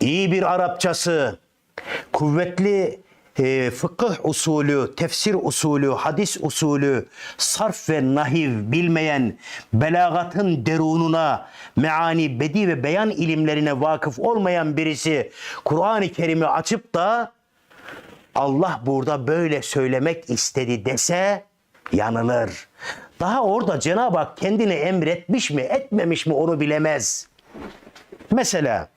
iyi bir Arapçası, kuvvetli e, fıkıh usulü, tefsir usulü, hadis usulü, sarf ve nahiv bilmeyen, belagatın derununa, meani, bedi ve beyan ilimlerine vakıf olmayan birisi Kur'an-ı Kerim'i açıp da Allah burada böyle söylemek istedi dese yanılır. Daha orada Cenab-ı Hak kendini emretmiş mi, etmemiş mi onu bilemez. Mesela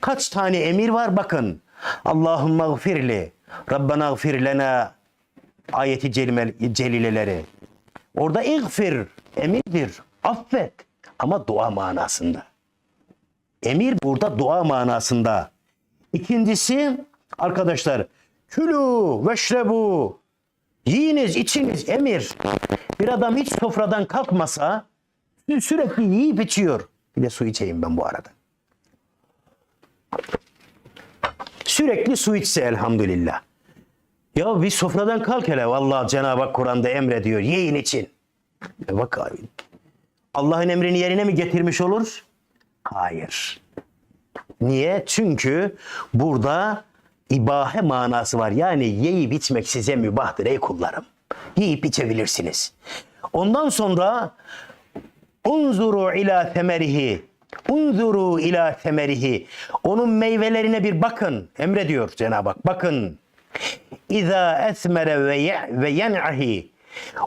kaç tane emir var bakın. Allahümme gfirli, Rabbena gfir ayeti celileleri. Orada igfir emirdir, affet ama dua manasında. Emir burada dua manasında. İkincisi arkadaşlar külü veşrebu yiyiniz içiniz emir. Bir adam hiç sofradan kalkmasa sürekli yiyip içiyor. Bir de su içeyim ben bu arada. Sürekli su içse elhamdülillah. Ya bir sofradan kalk hele. Vallahi Cenab-ı Hak Kur'an'da emrediyor. Yiyin için. E bak abi. Allah'ın emrini yerine mi getirmiş olur? Hayır. Niye? Çünkü burada ibahe manası var. Yani yiyip içmek size mübahtır ey kullarım. Yiyip içebilirsiniz. Ondan sonra unzuru ila temerihi unzuru ila temerihi onun meyvelerine bir bakın emrediyor Cenab-ı Hak bakın İza esmere ve ve yen'ahi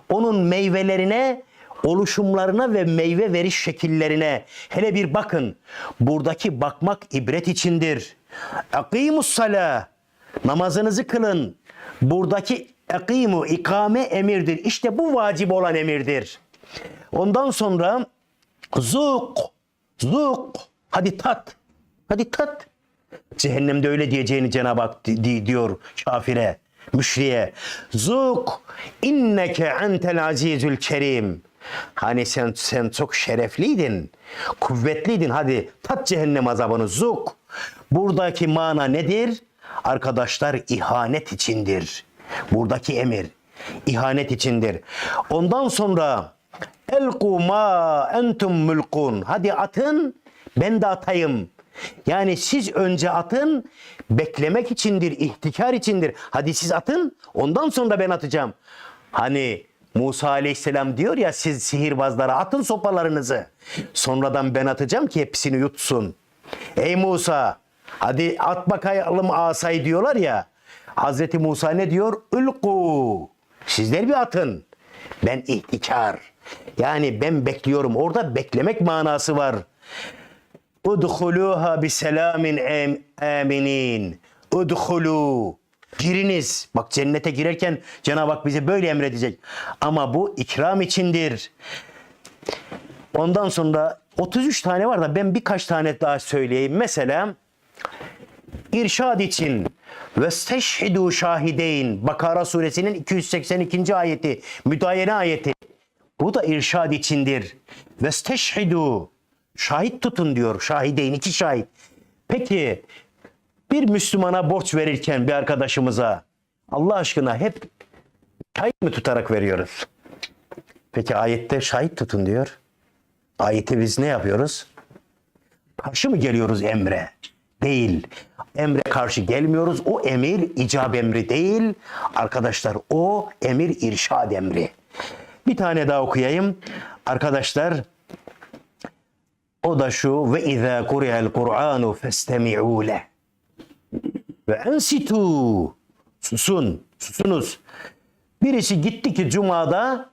onun meyvelerine oluşumlarına ve meyve veriş şekillerine hele bir bakın. Buradaki bakmak ibret içindir. Akimus sala namazınızı kılın. Buradaki akimu ikame emirdir. İşte bu vacip olan emirdir. Ondan sonra zuk zuk hadi tat. Hadi tat. Cehennemde öyle diyeceğini Cenab-ı Hak di- di- diyor kafire, müşriye. Zuk inneke entel azizül kerim. Hani sen sen çok şerefliydin, kuvvetliydin. Hadi tat cehennem azabını zuk. Buradaki mana nedir? Arkadaşlar ihanet içindir. Buradaki emir ihanet içindir. Ondan sonra elku ma entum mulkun. Hadi atın ben de atayım. Yani siz önce atın, beklemek içindir, ihtikar içindir. Hadi siz atın, ondan sonra ben atacağım. Hani Musa aleyhisselam diyor ya siz sihirbazlara atın sopalarınızı. Sonradan ben atacağım ki hepsini yutsun. Ey Musa hadi at bakalım asayı diyorlar ya. Hazreti Musa ne diyor? Ülku. Sizler bir atın. Ben ihtikar. Yani ben bekliyorum. Orada beklemek manası var. Udhuluha bi selamin aminin. Udhulu. Giriniz. Bak cennete girerken Cenab-ı Hak bize böyle emredecek. Ama bu ikram içindir. Ondan sonra 33 tane var da ben birkaç tane daha söyleyeyim. Mesela irşad için ve steşhidu şahideyn Bakara suresinin 282. ayeti müdayene ayeti bu da irşad içindir ve steşhidu şahit tutun diyor şahideyn iki şahit peki bir Müslümana borç verirken bir arkadaşımıza Allah aşkına hep şahit mi tutarak veriyoruz peki ayette şahit tutun diyor ayeti biz ne yapıyoruz karşı mı geliyoruz emre? Değil. Emre karşı gelmiyoruz. O emir icab emri değil. Arkadaşlar o emir irşad emri. Bir tane daha okuyayım. Arkadaşlar o da şu ve izâ kuri'el Kur'anu festemi'û leh. Ve ensitu. Susun. Susunuz. Birisi gitti ki Cuma'da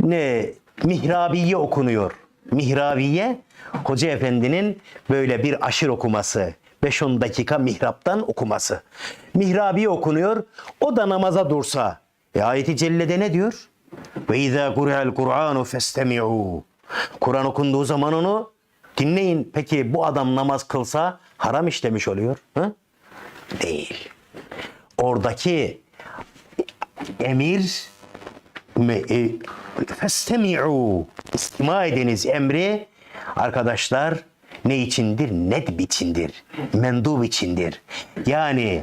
ne mihrabiye okunuyor. Mihrabiye Hoca Efendi'nin böyle bir aşır okuması. 5-10 dakika mihraptan okuması. Mihrabiye okunuyor. O da namaza dursa. E ayeti cellede ne diyor? Ve izâ kuri'el Kur'anu festemi'û. Kur'an okunduğu zaman onu dinleyin. Peki bu adam namaz kılsa haram işlemiş oluyor. Hı? Değil. Oradaki emir e, festemi'u istima ediniz emri arkadaşlar ne içindir? Nedb içindir. Mendub içindir. Yani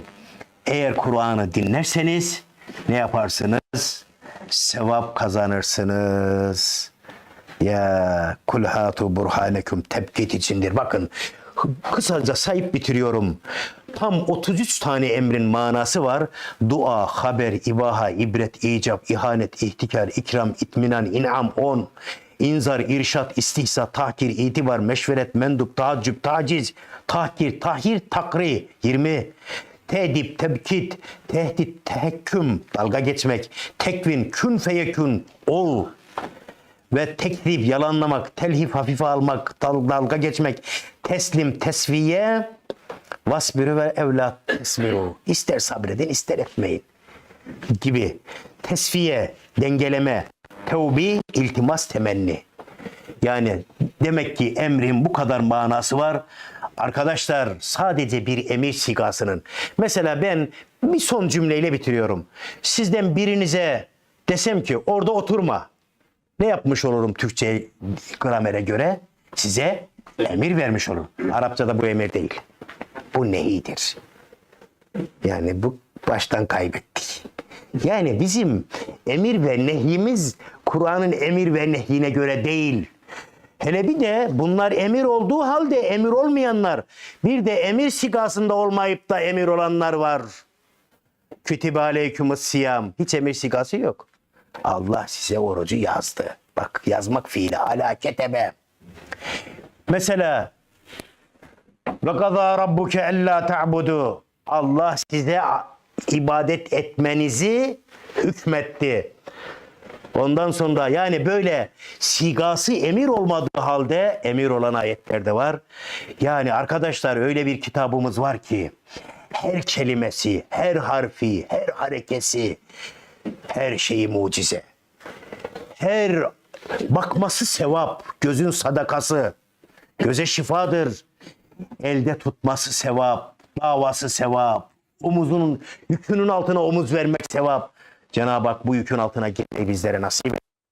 eğer Kur'an'ı dinlerseniz ne yaparsınız? Sevap kazanırsınız. Ya kul hatu burhanekum tebkit içindir. Bakın kısaca sayıp bitiriyorum. Tam 33 tane emrin manası var. Dua, haber, ibaha, ibret, icap, ihanet, ihtikar, ikram, itminan, inam, on. İnzar, irşat, istihsa, tahkir, itibar, meşveret, mendup, taaccüp, taciz, tahkir, tahhir, takri. 20. Tedip, tebkit, tehdit, tehekküm, dalga geçmek, tekvin, kün feyekün, ol ve tekrib, yalanlamak, telhif, hafife almak, dal- dalga geçmek, teslim, tesviye, vasbirü ve evlat tesbiru. İster sabredin, ister etmeyin gibi. Tesfiye, dengeleme, tevbi, iltimas, temenni. Yani demek ki emrin bu kadar manası var. Arkadaşlar sadece bir emir sigasının. Mesela ben bir son cümleyle bitiriyorum. Sizden birinize desem ki orada oturma. Ne yapmış olurum Türkçe gramere göre? Size emir vermiş olurum. Arapçada bu emir değil. Bu nehidir. Yani bu baştan kaybettik. Yani bizim emir ve nehyimiz Kur'an'ın emir ve nehyine göre değil. Hele bir de bunlar emir olduğu halde emir olmayanlar, bir de emir sigasında olmayıp da emir olanlar var. Kütübe aleykümüs siyam. Hiç emir sigası yok. Allah size orucu yazdı. Bak yazmak fiili ala ketebe. Mesela ve kaza rabbuke ella ta'budu. Allah size ibadet etmenizi hükmetti. Ondan sonra yani böyle sigası emir olmadığı halde emir olan ayetler de var. Yani arkadaşlar öyle bir kitabımız var ki her kelimesi, her harfi, her harekesi, her şeyi mucize. Her bakması sevap, gözün sadakası, göze şifadır. Elde tutması sevap, davası sevap, omuzunun yükünün altına omuz vermek sevap. Cenab-ı Hak bu yükün altına girmeyi bizlere nasip et.